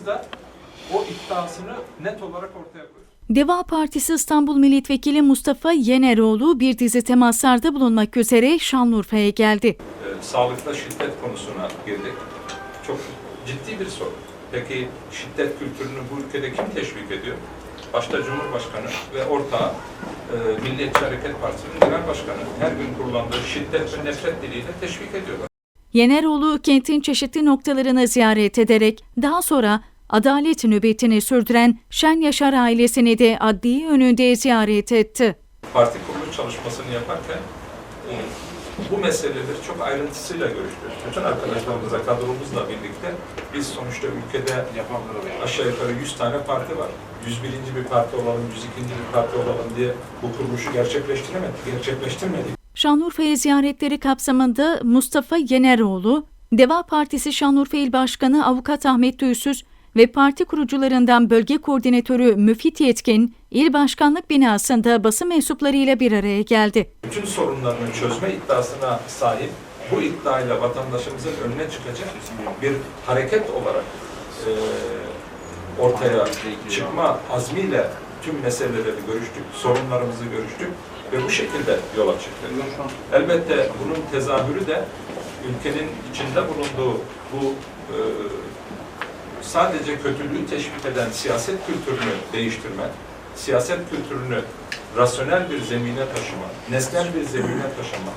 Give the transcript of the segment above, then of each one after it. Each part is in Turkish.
Başkanımız da o iddiasını net olarak ortaya koydu. Deva Partisi İstanbul Milletvekili Mustafa Yeneroğlu bir dizi temaslarda bulunmak üzere Şanlıurfa'ya geldi. Ee, sağlıkta şiddet konusuna girdik. Çok ciddi bir sorun. Peki şiddet kültürünü bu ülkede kim teşvik ediyor? Başta Cumhurbaşkanı ve ortağı e, Milliyetçi Hareket Partisi'nin genel başkanı her gün kullandığı şiddet ve nefret diliyle teşvik ediyorlar. Yeneroğlu kentin çeşitli noktalarını ziyaret ederek daha sonra adalet nöbetini sürdüren Şen Yaşar ailesini de adliye önünde ziyaret etti. Parti kuruluş çalışmasını yaparken e, bu meseleleri çok ayrıntısıyla görüştük. Bütün arkadaşlarımızla, kadromuzla birlikte biz sonuçta ülkede aşağı yukarı 100 tane parti var. 101. bir parti olalım, 102. bir parti olalım diye bu kuruluşu gerçekleştiremedik, gerçekleştirmedik. Şanlıurfa'ya ziyaretleri kapsamında Mustafa Yeneroğlu, Deva Partisi Şanlıurfa İl Başkanı Avukat Ahmet Tüysüz ve parti kurucularından bölge koordinatörü Müfit Yetkin, il başkanlık binasında basın mensuplarıyla bir araya geldi. Bütün sorunlarını çözme iddiasına sahip bu iddiayla vatandaşımızın önüne çıkacak bir hareket olarak e, ortaya çıkma azmiyle tüm meseleleri görüştük, sorunlarımızı görüştük ve bu şekilde yola çıktık. Elbette bunun tezahürü de ülkenin içinde bulunduğu bu e, sadece kötülüğü teşvik eden siyaset kültürünü değiştirme, siyaset kültürünü rasyonel bir zemine taşıma, nesnel bir zemine taşıma,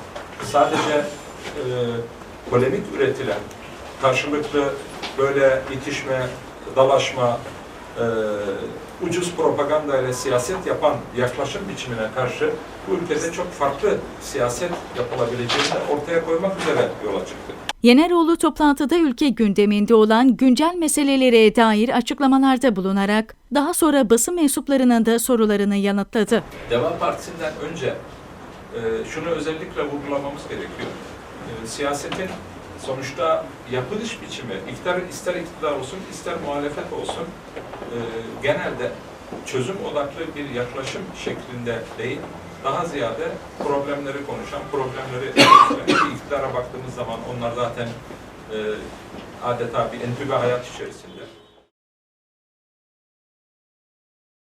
sadece e, polemik üretilen, karşılıklı böyle itişme, dalaşma, e, ucuz propaganda ile siyaset yapan yaklaşım biçimine karşı bu ülkede çok farklı siyaset yapılabileceğini ortaya koymak üzere yola çıktık. Yeneroğlu toplantıda ülke gündeminde olan güncel meselelere dair açıklamalarda bulunarak daha sonra basın mensuplarının da sorularını yanıtladı. Deva Partisi'nden önce e, şunu özellikle vurgulamamız gerekiyor. E, siyasetin sonuçta yapılış biçimi, iktidar, ister iktidar olsun, ister muhalefet olsun, e, genelde çözüm odaklı bir yaklaşım şeklinde değil, daha ziyade problemleri konuşan, problemleri ki iktidara baktığımız zaman onlar zaten e, adeta bir entübe hayat içerisinde.